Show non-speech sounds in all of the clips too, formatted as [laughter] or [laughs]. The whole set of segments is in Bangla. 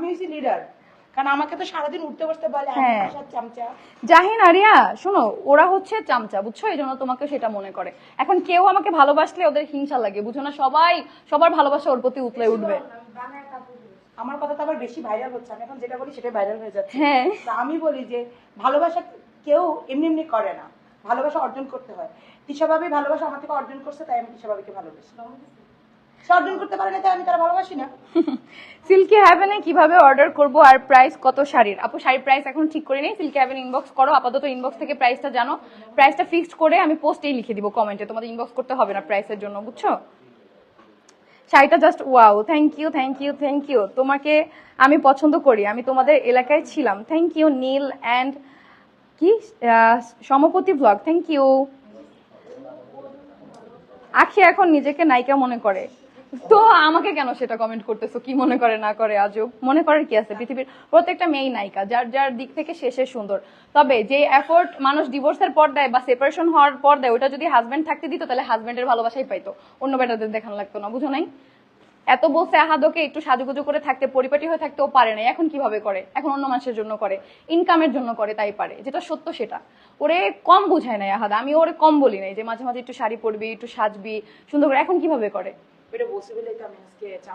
আমি লিডার কারণ আমাকে তো সারাদিন উঠতে বসতে বলে হ্যাঁ। চামচা। জাহিন আরিয়া শোনো ওরা হচ্ছে চামচা বুঝছ? এই জন্য তোমাকে সেটা মনে করে। এখন কেউ আমাকে ভালোবাসলে ওদের হিংসা লাগে বুঝো না? সবাই সবার ভালোবাসা ওর প্রতি উতলে উঠবে। আমার কথা তো আবার বেশি ভাইরাল হচ্ছে আমি এখন যেটা বলি সেটাই ভাইরাল হয়ে যাচ্ছে। হ্যাঁ। আমি বলি যে ভালোবাসা কেউ এমনি এমনি করে না। ভালোবাসা অর্জন করতে হয়। তিশা ভাবি ভালোবাসা আমার থেকে অর্জন করছে তাই আমি তিশা ভালোবাসি। সে অর্জন করতে পারে না, তাই আমি তারা ভালোবাসি না। সিল্কি হ্যাভেনে কীভাবে অর্ডার করব আর প্রাইস কত শাড়ির? আপু, শাড়ির প্রাইস এখন ঠিক করে নেই। সিল্কি হ্যাভেন ইনবক্স করো, আপাতত ইনবক্স থেকে প্রাইসটা জানো। প্রাইসটা ফিক্সড করে আমি পোস্টেই লিখে দিব কমেন্টে তোমাদের ইনবক্স করতে হবে না প্রাইসের জন্য, বুঝছ? শাড়িটা just wow thank you thank you thank you তোমাকে আমি পছন্দ করি, আমি তোমাদের এলাকায় ছিলাম। থ্যাংক ইউ নীল অ্যান্ড কি? সমপতি ব্লগ থ্যাংক ইউ আখি এখন নিজেকে নায়িকা মনে করে। তো আমাকে কেন সেটা কমেন্ট করতেছো? কি মনে করে, না করে? আজও মনে করার কি আছে? পৃথিবীর প্রত্যেকটা মেয়েই নায়িকা, যার যার দিক থেকে শেষে সুন্দর। তবে যে এফোর্ট মানুষ ডিভোর্সের পর দেয় বা সেপারেশন হওয়ার পর দেয় ওটা যদি হাজবেন্ড থাকতে দিত, তাহলে হাজবেন্ডের ভালোবাসাই পাইতো। অন্য বেটাদের দেখানো লাগতো না, বুঝো নাই? এত বলছে আহাদকে একটু সাজুগুজু করে থাকতে, পরিপাটি হয়ে থাকতেও পারে না। এখন কীভাবে করে? এখন অন্য মানুষের জন্য করে। ইনকামের জন্য করে, তাই পারে। যেটা সত্য সেটা। ওরে কম বুঝায় নাই আহাদা। আমি ওরে কম বলি নাই যে মাঝে মাঝে একটু শাড়ি পরবি, একটু সাজবি, সুন্দর করে। এখন কীভাবে করে?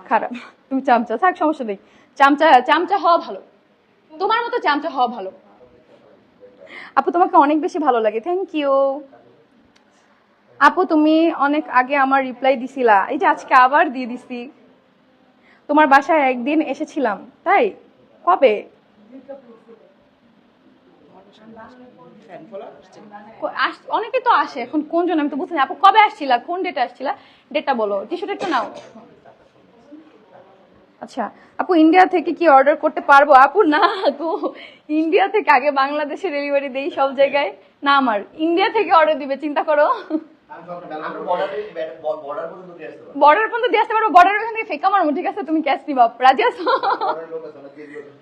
খারাপ তুমি চামচা থাক সমস্যা নেই চামচা চামচা হওয়া ভালো তোমার মতো চামচা হওয়া ভালো আপু, তোমাকে অনেক বেশি ভালো লাগে থ্যাংক ইউ আপু, তুমি অনেক আগে আমার রিপ্লাই দিছিলা, এই যে আজকে আবার দিয়ে দিছি। তোমার বাসায় একদিন এসেছিলাম, তাই? কবে ফ্যান ফলোয়ার কো- আস- অনেকে তো আসে এখন কোন জন আমি তো বুঝছি আপু কবে আসছিলা? কোন ডেটে আসছিলা? ডেটটা বলো। টিস্যুটা একটু নাও। আচ্ছা আপু ইন্ডিয়া থেকে কি অর্ডার করতে পারব? আপু না তো ইন্ডিয়া থেকে আগে বাংলাদেশে ডেলিভারি দেই সব জায়গায়। না আমার। ইন্ডিয়া থেকে অর্ডার দিবে চিন্তা করো। বর্ডার পর্যন্ত দিয়ে আসতে পারব। বর্ডার পর্যন্ত দিয়ে আসতে পারব। বর্ডার ওখান থেকে ফেকা মারবো ঠিক আছে তুমি ক্যাশ নিবা। রাজি আছো?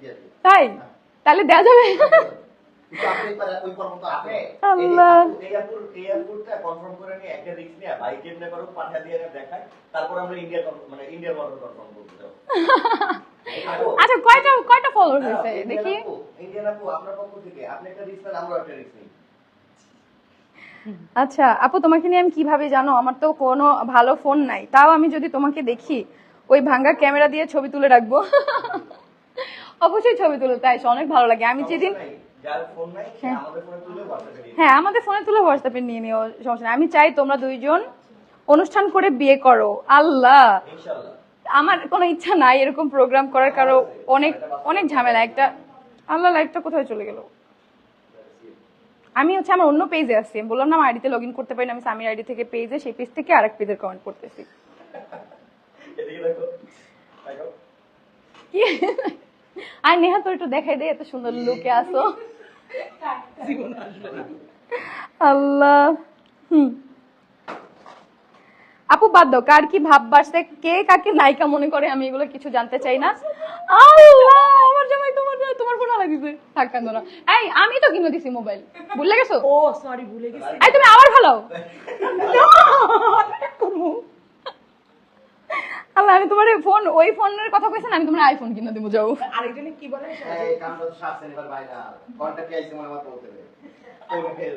আসবে। তাই? তাহলে দেওয়া যাবে। আচ্ছা কয়টা কয়টা ফলোয়ার হয়েছে? দেখি। ইন্ডিয়ান আপু আপনার পক্ষ থেকে আপনি একটা রিস্ক নেন আমরা একটা রিস্ক নিই। আচ্ছা আপু তোমাকে নিয়ে আমি কীভাবে জানো? আমার তো কোনো ভালো ফোন নাই। তাও আমি যদি তোমাকে দেখি ওই ভাঙ্গা ক্যামেরা দিয়ে ছবি তুলে রাখব। [laughs] অবশ্যই ছবি তুলে তাই অনেক ভালো লাগে। আমি যেদিন দিয়ে হ্যাঁ। আমাদের ফোনে তুলে হোয়াটসঅ্যাপে নিয়ে নিও সমস্যা আমি চাই তোমরা দুইজন অনুষ্ঠান করে বিয়ে করো। আল্লাহ! আমার কোনো ইচ্ছা নাই এরকম প্রোগ্রাম করার কারও অনেক অনেক ঝামেলা। একটা আল্লাহ লাইফটা কোথায় চলে গেল? আমি হচ্ছে আমার অন্য পেজে আছি। আমি বললাম না আমার আইডিতে লগ ইন করতে পারি না। আমি স্বামীর আইডি থেকে পেজে সেই পেজ থেকে আরেক পেজের কমেন্ট করতেছি। আর নেহা তো একটু দেখাই দে এত সুন্দর লুকে আসো জীবন আসবে না। আল্লাহ হুম। আপু বাদ দাও কার কি ভাব বাসছে কে কাকে নায়িকা মনে করে? আমি এগুলো কিছু জানতে চাই না। আল্লাহ আমার জামাই তোমার তোমার ফোন লাগিছে থাক কান্দো না। এই আমি তো কিনে দিছি মোবাইল। ভুলে গেছো? ও সরি ভুলে গেছি। এই তুমি আবার ভালো [laughs] করব আল্লাহ আমি তোমার ফোন ওই ফোনের কথা কইছেন আমি তোমার আইফোন কিনে দেবো যাও। আরেকজনে কি বলে মনে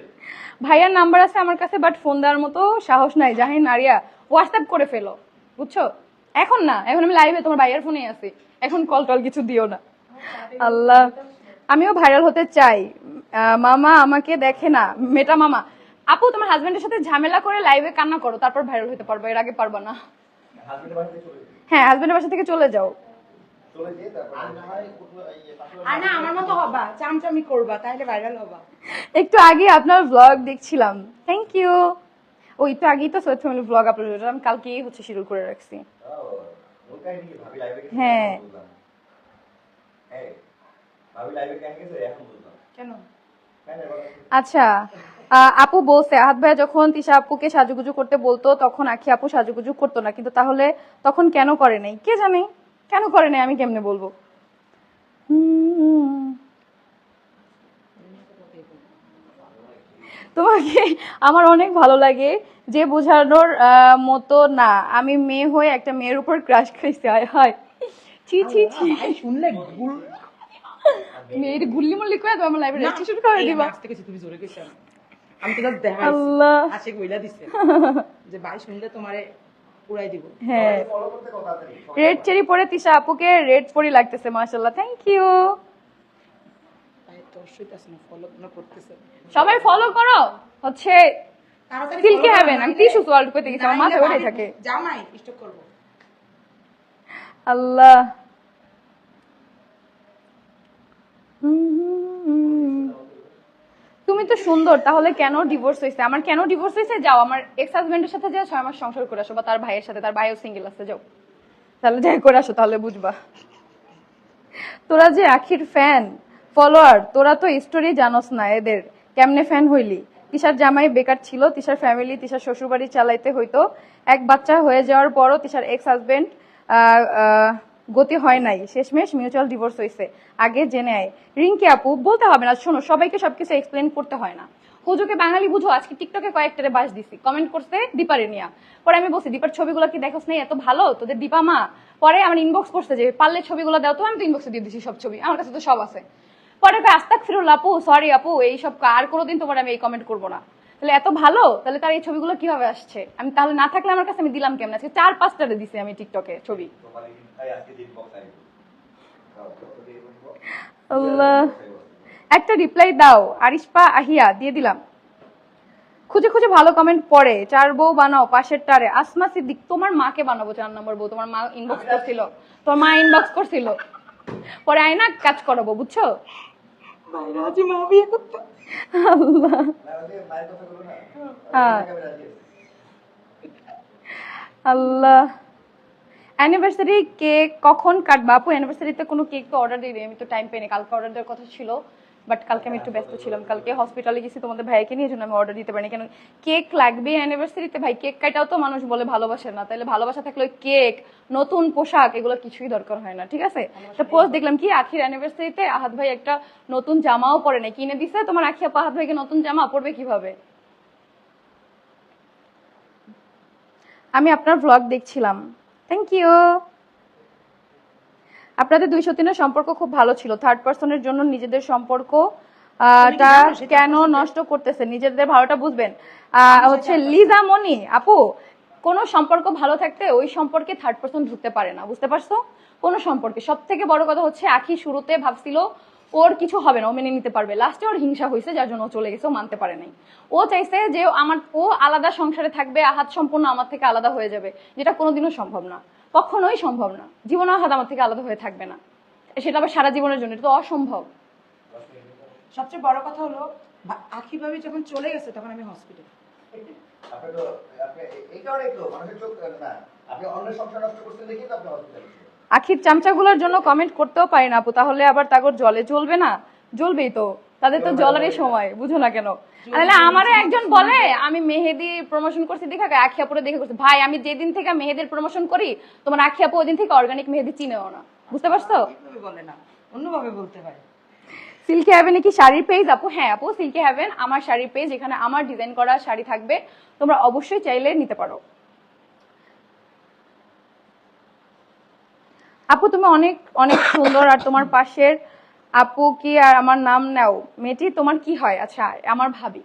[laughs] ভাইয়ার নাম্বার আছে আমার কাছে বাট ফোন দেওয়ার মতো সাহস নাই। জাহিন আরিয়া হোয়াটসঅ্যাপ করে ফেলো বুঝছ? এখন না এখন আমি লাইভে তোমার ভাইয়ার ফোনে আছি। এখন কল টল কিছু দিও না। আল্লাহ আমিও ভাইরাল হতে চাই। আহ, মামা আমাকে দেখে না মেটা মামা। আপু তোমার হাজবেন্ডের সাথে ঝামেলা করে লাইভে কান্না করো তারপর ভাইরাল হতে পারব এর আগে পারবা না। হ্যাঁ হাজবেন্ডের বাসা থেকে চলে যাও। তারপর আর না আমার মতো হবা চামচামি করবা তাহলে ভাইরাল হবা। একটু আগে আপনার ব্লগ দেখছিলাম। থ্যাংক ইউ ও একটু আগেই তো সৈয়দ ফ্যামিলি ব্লগ আপলোড কালকেই হচ্ছে শিডিউল করে রাখছি। হ্যাঁ। আচ্ছা। আপু বলছে আহাত ভাইয়া যখন তিশা আপুকে সাজুগুজু করতে বলতো তখন আখি আপু সাজুগুজু করতো না। কিন্তু তাহলে তখন কেন করে নাই? কে জানে? কেন করে নাই? আমি কেমনে বলব? তোমাকে আমার অনেক ভালো লাগে যে বোঝানোর মতো না। আমি মেয়ে হয়ে একটা মেয়ের উপর ক্রাশ খাইছি হয় হয়। ছি ছি ছি। শুনলে মেয়ের গুল্লি মুল্লি করে তোমার লাইভে রেজিস্ট্রেশন করে দিবা। তুমি জোরে আমি। তো জাস্ট আল্লাহ। হাসি কইলা দিছে। [laughs] যে ভাই শুনলে তোমারে উড়াই দিব। হ্যাঁ। রেড চেরি পরে তিশা আপুকে রেড পরি লাগতেছে মাশাআল্লাহ। থ্যাংক ইউ ভাই তোর সইতাছে না ফলো না করতেছে। সবাই ফলো করো। হচ্ছে সিল্কি হ্যাভেন আমি টিস্যু ওয়ার্ল্ড করতে গেছি আমার নাইলে থাকে। জামাই স্টক করব। আল্লাহ। তুমি তো সুন্দর, তাহলে কেন ডিভোর্স হয়েছে আমার কেন ডিভোর্স হয়েছে যাও, আমার এক্স হাজবেন্ডের সাথে যাও, ছয় মাস সংসার করে আসো, বা তার ভাইয়ের সাথে, তার ভাইও সিঙ্গেল আছে, যাও। তাহলে যাই, করে আসো, তাহলে বুঝবা। তোরা যে আখির ফ্যান ফলোয়ার তোরা তো স্টোরি জানোস না এদের, কেমনে ফ্যান হইলি? তিশার জামাই বেকার ছিল, তিশার ফ্যামিলি তিশার শ্বশুরবাড়ি চালাইতে হইতো। এক বাচ্চা হয়ে যাওয়ার পরও তিশার এক্স হাজবেন্ড গতি হয় নাই। শেষমেশ মিউচুয়াল ডিভোর্স হয়েছে আগে জেনে আয়। রিঙ্কি আপু, বলতে হবে না, শোনো, সবাইকে সবকিছু এক্সপ্লেন করতে হয় না। হুজুকে বাঙালি বুঝো, আজকে টিকটকে কয়েকটারে বাস দিছি। কমেন্ট করছে দীপারে নিয়া। পরে আমি বলছি, দীপার ছবিগুলো কি দেখোস নাই? এত ভালো? তোদের দীপা মা? পরে আমার ইনবক্স করছে যে, পারলে ছবিগুলো দাও তো, আমি তো ইনবক্সে দিয়ে দিছি সব ছবি। আমার কাছে তো সব আছে। পরে আস্তাক ফিরুল আপু সরি আপু, এইসব আর কোনোদিন তোমার আমি এই কমেন্ট করব না। তাহলে এত ভালো? তাহলে তার এই ছবিগুলো কীভাবে আসছে? আমি তাহলে না থাকলে আমার কাছে আমি দিলাম কেমন? আজকে চার পাঁচটারে দিছি আমি টিকটকে ছবি। একটা রিপ্লাই দাও, আরিশপা আহিয়া, দিয়ে দিলাম। খুঁজে খুঁজে ভালো কমেন্ট পড়ে। চার বউ বানাও, পাশের টারে। আসমা সিদ্দিক, তোমার মাকে বানাবো চার নম্বর বউ। তোমার মা ইনবক্স করছিল। তোমার মা ইনবক্স করছিল। পরে আয়না কাজ করাবো, বুঝছ? বাইরে আল্লাহ। অ্যানিভার্সারি কেক কখন কাটবা? আপু অ্যানিভার্সারিতে কোনো কেক তো অর্ডার দিই। আমি তো টাইম পেয়ে কালকে অর্ডার দেওয়ার কথা ছিল। বাট কালকে আমি একটু ব্যস্ত ছিলাম। কালকে হসপিটালে গেছি তোমাদের ভাইকে নিয়ে জন্য আমি অর্ডার দিতে পারিনি। কেন কেক লাগবে অ্যানিভার্সারিতে ভাই কেক কাটাও তো মানুষ বলে ভালোবাসে না। তাহলে ভালোবাসা থাকলে ওই কেক নতুন পোশাক এগুলো কিছুই দরকার হয় না ঠিক আছে? একটা পোস্ট দেখলাম কি আখির অ্যানিভার্সারিতে আহাত ভাই একটা নতুন জামাও পরে নাই। কিনে দিছে? তোমার আখি আপা আহাত ভাইকে নতুন জামা পরবে কীভাবে? আমি আপনার ভ্লগ দেখছিলাম। থ্যাংক ইউ আপনাদের দুইশো তিনের সম্পর্ক খুব ভালো ছিল। থার্ড পার্সনের জন্য নিজেদের সম্পর্ক টা কেন নষ্ট করতেছে? নিজেদের ভালোটা বুঝবেন। হচ্ছে লিজা মনি আপু কোন সম্পর্ক ভালো থাকতে ওই সম্পর্কে থার্ড পার্সন ঢুকতে পারে না বুঝতে পারছ? কোন সম্পর্কে। সব থেকে বড় কথা হচ্ছে আখি শুরুতে ভাবছিল ওর কিছু হবে না ও মেনে নিতে পারবে। লাস্টে ওর হিংসা হয়েছে যার জন্য ও চলে গেছে ও মানতে পারে নাই। ও চাইছে যে আমার ও আলাদা সংসারে থাকবে আহাত সম্পূর্ণ আমার থেকে আলাদা হয়ে যাবে যেটা কোনোদিনও সম্ভব না। কখনোই সম্ভব না। জীবনে আহাত আমার থেকে আলাদা হয়ে থাকবে না। সেটা আবার সারা জীবনের জন্য এটা তো অসম্ভব। সবচেয়ে বড় কথা হলো ভা- আখি ভাবি যখন চলে গেছে তখন আমি হসপিটাল আখির চামচাগুলোর জন্য কমেন্ট করতেও পারি না আপু তাহলে আবার তাগর জলে জ্বলবে না? জ্বলবেই তো। তাদের তো জলেরই সময় বুঝো না কেন। তাহলে আমারও একজন বলে আমি মেহেদি প্রমোশন করছি দেখা আখি আপুরে দেখে করছি। ভাই আমি যেদিন থেকে মেহেদির প্রমোশন করি তোমার আখি আপু ওই দিন থেকে অর্গানিক মেহেদি চিনেও না। বুঝতে পারছ? বলে না অন্যভাবে বলতে হয় সিল্কি হ্যাভেন কি শাড়ির পেজ আপু হ্যাঁ আপু সিল্কি হ্যাভেন আমার শাড়ির পেজ এখানে আমার ডিজাইন করা শাড়ি থাকবে। তোমরা অবশ্যই চাইলে নিতে পারো। আপু তুমি অনেক অনেক সুন্দর আর তোমার পাশের আপু কি আর আমার নাম নাও? মেয়েটি তোমার কি হয়? আচ্ছা আমার ভাবি।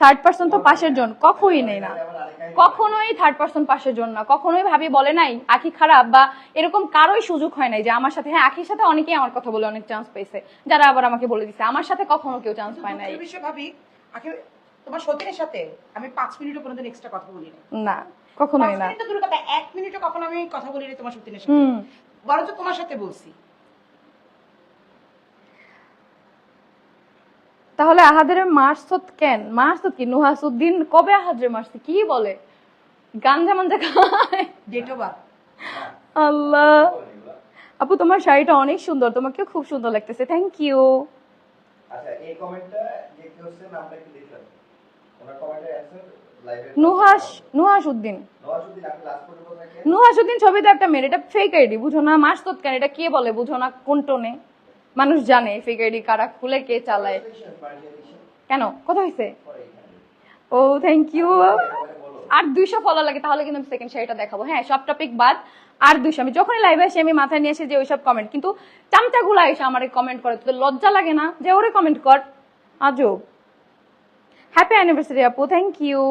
থার্ড পার্সন তো পাশের জন কখনোই নেই না। কখনোই থার্ড পার্সন পাশের জন না। কখনোই ভাবি বলে নাই আখি খারাপ বা এরকম কারোই সুযোগ হয় নাই যে আমার সাথে। হ্যাঁ আখির সাথে অনেকেই আমার কথা বলে অনেক চান্স পেয়েছে। যারা আবার আমাকে বলে দিছে আমার সাথে কখনো কেউ চান্স পায় নাই। ভাবি তোমার সতীনের সাথে আমি পাঁচ মিনিটও কোনোদিন এক্সট্রা কথা বলি না কখনোই না। মিনিট তো কথা এক মিনিটও কখনো আমি কথা বলি না তোমার সতীনের সাথে। বরঞ্চ তোমার সাথে বলছি। তাহলে আহাদের মারসত কেন? মারসত কি? নুহাসুদ্দিন কবে আহাদরে মারছে কি বলে? গাঞ্জা মাঞ্জা খায়। আল্লাহ। আপু তোমার শাড়িটা অনেক সুন্দর। তোমাকে খুব সুন্দর লাগতেছে। থ্যাংক ইউ আচ্ছা এই কমেন্টটা যে কি হচ্ছে নামটা একটু দেখলাম। ওনার কমেন্টের অ্যান্সার লাইভে নুহাস নুহাস উদ্দিন নওয়াজুদ্দিন আপনি লাস্ট পর্যন্ত থাকেন নুহাসুদ্দিন ছবি তো একটা মেয়ে এটা ফেক আইডি বুঝো না। মারসত কেন? এটা কে বলে? বুঝো না কোন টোনে মানুষ জানে আইডি কারা খুলে, কে চালায়। কেন? কথা হয়েছে ও থ্যাংক ইউ আর দুইশো ফলো লাগে, তাহলে কিন্তু আমি সেকেন্ড শাড়িটা দেখাবো। হ্যাঁ সব টপিক বাদ, আর দুইশো। আমি যখনই লাইভে আসি, আমি মাথায় নিয়ে এসে যে ওইসব কমেন্ট কিন্তু চামচাগুলো এসে আমার কমেন্ট করে, তোদের লজ্জা লাগে না? যে ওরে কমেন্ট কর। আজব। হ্যাপি অ্যানিভার্সারি আপু থ্যাংক ইউ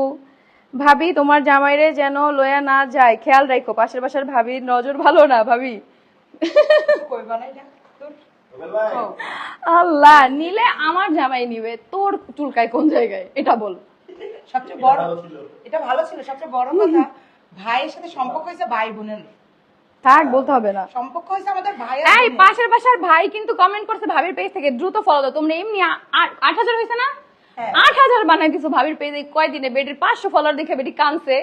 ভাবি, তোমার জামাইরে যেন লয়া না যায়, খেয়াল রাখো পাশের বাসার ভাবির নজর ভালো না, ভাবি। আল্লাহ নিলে আমার জামাই নিবে তোর চুলকায় কোন জায়গায়? এটা বল। সবচেয়ে বড় এটা ভালো ছিল। সবচেয়ে বড় কথা ভাইয়ের সাথে সম্পর্ক হয়েছে ভাই বোনের। থাক বলতে হবে না। সম্পর্ক হয়েছে আমাদের ভাই এই। পাশের বাসার ভাই কিন্তু কমেন্ট করছে ভাবির পেজ থেকে দ্রুত ফলো দাও তোমরা এমনি আট হাজার হয়েছে না? হ্যাঁ। আট হাজার বানাই দিছো ভাবির পেজে কয়দিনে? বেডির পাঁচশো ফলোয়ার দেখে বেডি কানছে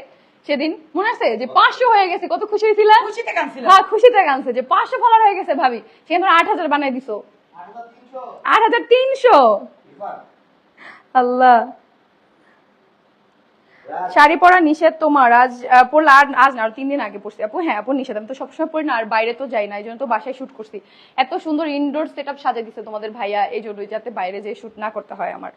সেদিন মনে আছে যে পাঁচশো হয়ে গেছে কত খুশি হয়েছিল? খুশিতে কাঁদছিল হ্যাঁ খুশিতে কানছে যে পাঁচশো ফলোয়ার হয়ে গেছে ভাবি। সেখানে আট হাজার বানাই দিছো। আট হাজার তিনশো? আল্লাহ। শাড়ি পরা নিষেধ তোমার আজ পরলে আর আজ না আর তিন দিন আগে পড়ছি। আপু হ্যাঁ আপু নিষেধ আমি তো সবসময় পড়ি না আর বাইরে তো যাই না এই জন্য তো বাসায় শুট করছি। এত সুন্দর ইনডোর সেট আপ সাজিয়ে দিচ্ছে তোমাদের ভাইয়া এই জন্যই যাতে বাইরে যেয়ে শুট না করতে হয় আমার।